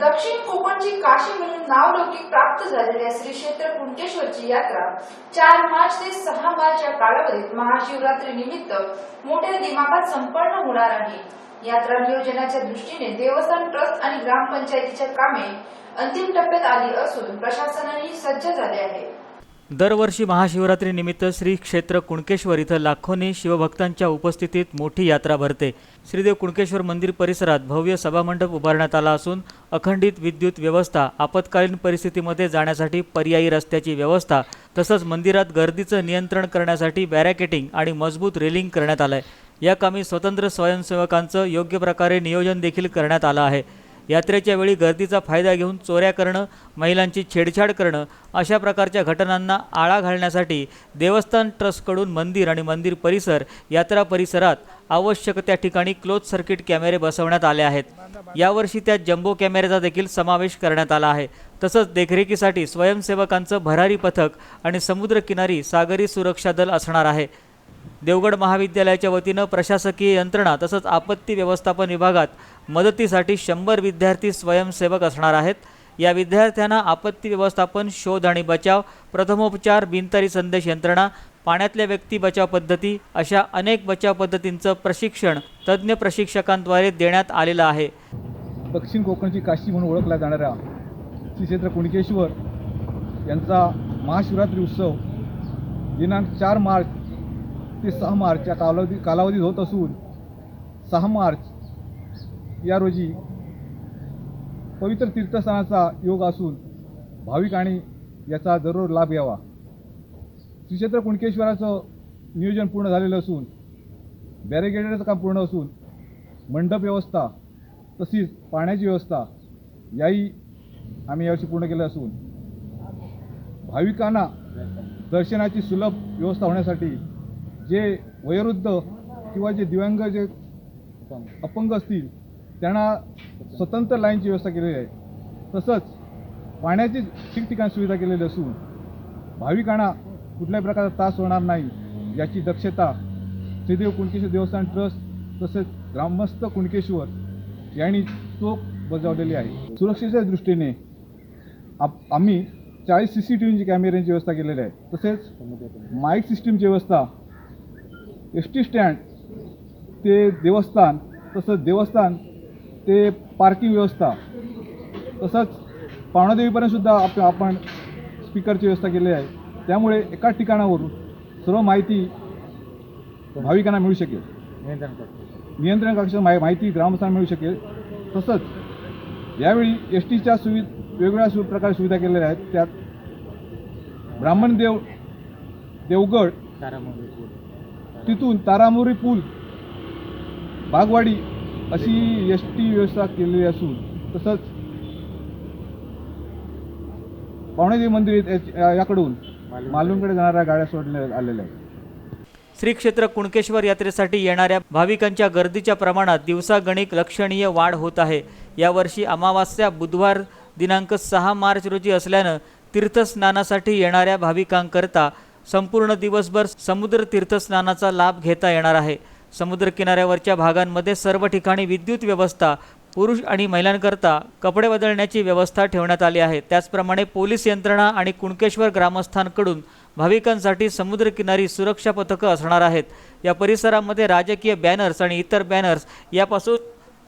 दक्षिण कोकणची काशी म्हणून नावलौकिक प्राप्त झालेल्या श्री क्षेत्र कुंटेश्वरची यात्रा चार मार्च ते सहा मार्च या कालावधीत महाशिवरात्री निमित्त मोठ्या दिमागात संपन्न होणार आहे. यात्रा नियोजनाच्या दृष्टीने देवस्थान ट्रस्ट आणि ग्रामपंचायतीच्या कामे अंतिम टप्प्यात आली असून प्रशासनही सज्ज झाले आहे. दरवर्षी महाशिवरात्रीनिमित्त श्री क्षेत्र कुणकेश्वर इथं लाखोनी शिवभक्तांच्या उपस्थितीत मोठी यात्रा भरते. श्रीदेव कुणकेश्वर मंदिर परिसरात भव्य सभामंडप उभारण्यात आला असून अखंडित विद्युत व्यवस्था आपत्कालीन परिस्थितीमध्ये जाण्यासाठी पर्यायी रस्त्याची व्यवस्था तसंच मंदिरात गर्दीचं नियंत्रण करण्यासाठी बॅरॅकेटिंग आणि मजबूत रेलिंग करण्यात आलं आहे या कामी स्वतंत्र स्वयंसेवकांचं योग्य प्रकारे नियोजन देखील करण्यात आलं आहे. यात्रेच्या वेळी गर्दीचा फायदा घेऊन चोऱ्या करणं महिलांची छेडछाड करणं अशा प्रकारच्या घटनांना आळा घालण्यासाठी देवस्थान ट्रस्टकडून मंदिर आणि मंदिर परिसर यात्रा परिसरात आवश्यक त्या ठिकाणी क्लोज सर्किट कॅमेरे बसवण्यात आले आहेत. यावर्षी त्यात जम्बो कॅमेऱ्याचा देखील समावेश करण्यात आला आहे. तसंच देखरेखीसाठी स्वयंसेवकांचं भरारी पथक आणि समुद्रकिनारी सागरी सुरक्षा दल असणार आहे. देवगड महाविद्यालयाच्या वतीनं प्रशासकीय यंत्रणा तसंच आपत्ती व्यवस्थापन विभागात मदतीसाठी शंभर विद्यार्थी स्वयंसेवक असणार आहेत. या विद्यार्थ्यांना आपत्ती व्यवस्थापन शोध आणि बचाव प्रथमोपचार बिनतारी संदेश यंत्रणा पाण्यातल्या व्यक्ती बचाव पद्धती अशा अनेक बचाव पद्धतींचं प्रशिक्षण तज्ज्ञ प्रशिक्षकांद्वारे देण्यात आलेलं आहे. दक्षिण कोकणची काशी म्हणून ओळखला जाणारा श्री क्षेत्र कुणकेश्वर यांचा महाशिवरात्री उत्सव दिनांक चार मार्च ते सहा मार्च या कालावधी कालावधीत होत असून सहा मार्च या रोजी पवित्र तीर्थस्थानाचा योग असून भाविकांनी याचा जरूर लाभ घ्यावा. श्रीक्षेत्र कुणकेश्वराचं नियोजन पूर्ण झालेलं असून बॅरिगेडचं काम पूर्ण असून मंडप व्यवस्था तसेच पाण्याची व्यवस्था याही आम्ही यावर्षी पूर्ण केलं असून भाविकांना दर्शनाची सुलभ व्यवस्था होण्यासाठी जे वयोवृद्ध किंवा जे दिव्यांग जे अपंग असतील त्यांना स्वतंत्र लाईनची व्यवस्था केलेली आहे. तसंच पाण्याची ठिकठिकाणी सुविधा केलेली असून भाविकांना कुठल्याही प्रकारचा त्रास होणार नाही याची दक्षता श्रीदेव कुणकेश्वर देवस्थान ट्रस्ट तसेच ग्रामस्थ कुणकेश्वर यांनी चोख बजावलेली आहे. सुरक्षेच्या दृष्टीने आप आम्ही चाळीस सी सी टी व्हीची कॅमेऱ्यांची व्यवस्था केलेली आहे. तसेच माईक सिस्टीमची व्यवस्था एस टी स्टँड ते देवस्थान तसंच देवस्थान ते पार्किंग व्यवस्था तसंच पावणादेवीपर्यंतसुद्धा आप आपण स्पीकरची व्यवस्था केलेली आहे. त्यामुळे एकाच ठिकाणावरून सर्व माहिती भाविकांना मिळू शकेल. नियंत्रण कक्ष. माहि माहिती ग्रामस्थांना मिळू शकेल. तसंच यावेळी एस टीच्या सुवि वेगवेगळ्या सु प्रकारे सुविधा केलेल्या आहेत. त्यात ब्राह्मण देव देवगड तिथून तारामोरी पूल बागवाडी अशी एस टी व्यवस्था केलेली असून तसंच पावणेदेवी मंदिर याकडून मालूमकडे जाणाऱ्या गाड्या सोडण्यात आलेल्या आहेत. श्री क्षेत्र कुणकेश्वर यात्रेसाठी येणाऱ्या भाविकांच्या गर्दीच्या प्रमाणात दिवसागणिक लक्षणीय वाढ होत आहे. यावर्षी अमावास्या बुधवार दिनांक सहा मार्च रोजी असल्यानं तीर्थस्नानासाठी येणाऱ्या भाविकांकरता संपूर्ण दिवसभर समुद्र तीर्थस्नानाचा लाभ घेता येणार आहे. समुद्र किनाऱ्यावरच्या भागांमध्ये सर्व ठिकाणी विद्युत व्यवस्था पुरुष आणि महिलांकरता कपडे बदलण्याची व्यवस्था ठेवण्यात आली आहे. त्याचप्रमाणे पोलीस यंत्रणा आणि कुणकेश्वर ग्रामस्थांकडून भाविकांसाठी समुद्रकिनारी सुरक्षा पथकं असणार आहेत. या परिसरामध्ये राजकीय बॅनर्स आणि इतर बॅनर्स यापासून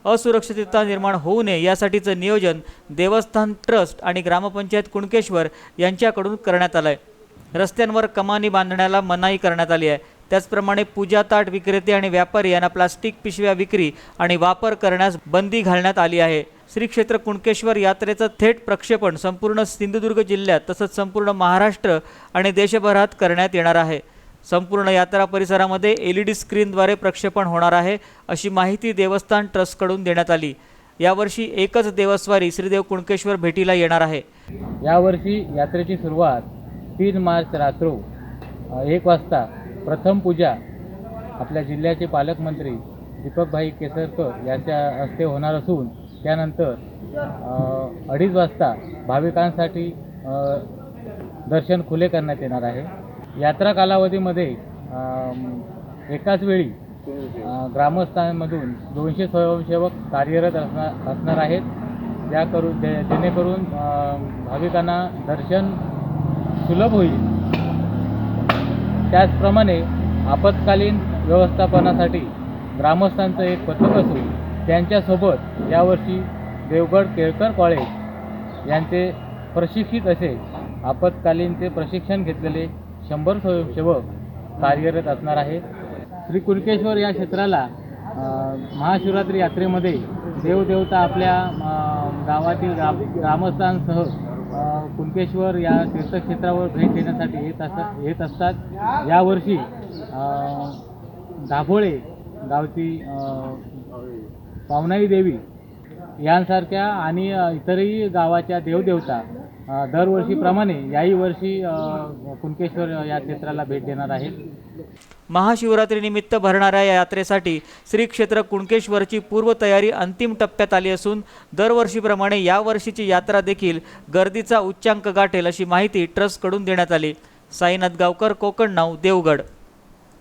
असुरक्षितता निर्माण होऊ नये यासाठीचं नियोजन देवस्थान ट्रस्ट आणि ग्रामपंचायत कुणकेश्वर यांच्याकडून करण्यात आलं आहे रस्त्यांवर कमानी बांधण्याला मनाई करण्यात आली आहे. त्याचप्रमाणे पूजा ताट विक्रेते आणि व्यापारी यांना प्लास्टिक पिशव्या विक्री आणि वापर करण्यास बंदी घालण्यात आली आहे. श्री क्षेत्र कुणकेश्वर यात्रेचं थेट प्रक्षेपण संपूर्ण सिंधुदुर्ग जिल्ह्यात तसंच संपूर्ण महाराष्ट्र आणि देशभरात करण्यात येणार आहे. संपूर्ण यात्रा परिसरामध्ये एल ई डी स्क्रीनद्वारे प्रक्षेपण होणार आहे अशी माहिती देवस्थान ट्रस्टकडून देण्यात आली. यावर्षी एकच देवस्वारी श्रीदेव कुणकेश्वर भेटीला येणार आहे. यावर्षी यात्रेची सुरुवात तीन मार्च रात्र एक वाजता प्रथम पूजा आपल्या जिल्ह्याचे पालकमंत्री दीपकभाई केसरकर यांच्या हस्ते होणार असून त्यानंतर अडीच वाजता भाविकांसाठी दर्शन खुले करण्यात येणार आहे. यात्रा कालावधीमध्ये एकाच वेळी ग्रामस्थांमधून दोनशे स्वयंसेवक कार्यरत असणार असणार आहेत. ज्या करू जेणेकरून भाविकांना दर्शन सुलभ होईल. त्याचप्रमाणे आपत्कालीन व्यवस्थापनासाठी ग्रामस्थांचं एक पथक असून त्यांच्यासोबत यावर्षी देवगड केळकर कॉलेज यांचे प्रशिक्षित असे आपत्कालीनचे प्रशिक्षण घेतलेले शंभर स्वयंसेवक कार्यरत असणार आहेत. श्री कुणकेश्वर या क्षेत्राला महाशिवरात्री यात्रेमध्ये देवदेवता आपल्या गावातील ग्राम ग्रामस्थांसह कुंकेश्वर कुणकेश्वर या तीर्थक्षेत्रावर भेट देण्यासाठी येत असतात येत असतात. यावर्षी दाभोळे गावची पावनाई देवी यांसारख्या आणि इतरही गावाच्या देवदेवता दरवर्षीप्रमाणे याही वर्षी कुणकेश्वर या क्षेत्राला भेट देणार आहेत. महाशिवरात्रीनिमित्त भरणाऱ्या या यात्रेसाठी श्री क्षेत्र कुणकेश्वरची पूर्वतयारी अंतिम टप्प्यात आली असून दरवर्षीप्रमाणे यावर्षीची यात्रा देखील गर्दीचा उच्चांक गाठेल अशी माहिती ट्रस्टकडून देण्यात आली. साईनाथ गावकर कोकण नाव देवगड.